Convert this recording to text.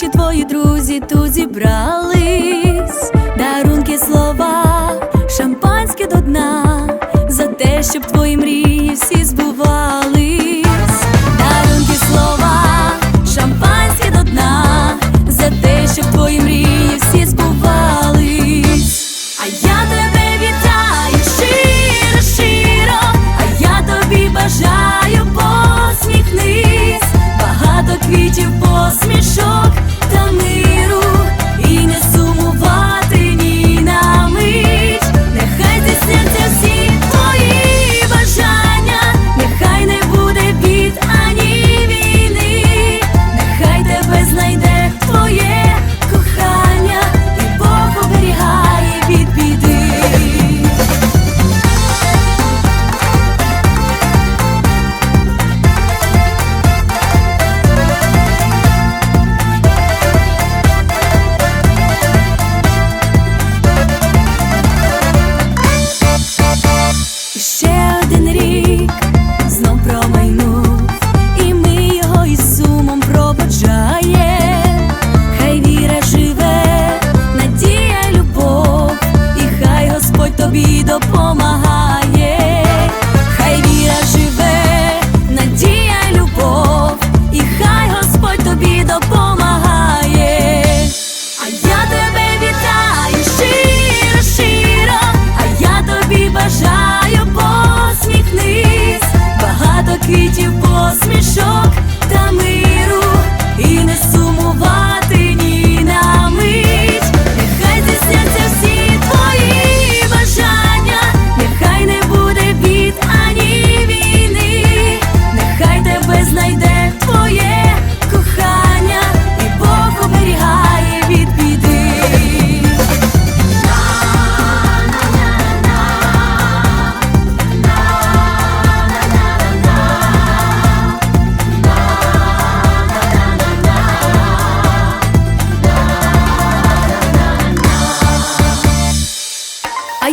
найближчі твої друзі тут зібрались, дарунки слова, шампанське до дна, за те, щоб твої мрії всі збувались, дарунки слова, шампанське до дна, за те, щоб твої мрії всі збувались. А я тебе вітаю щиро, а я тобі бажаю допомагає. Хай віра живе, надія, любов, і хай Господь тобі допомагає. А я тебе вітаю щиро, щиро, а я тобі бажаю посміхнись, багато квітів, посмішок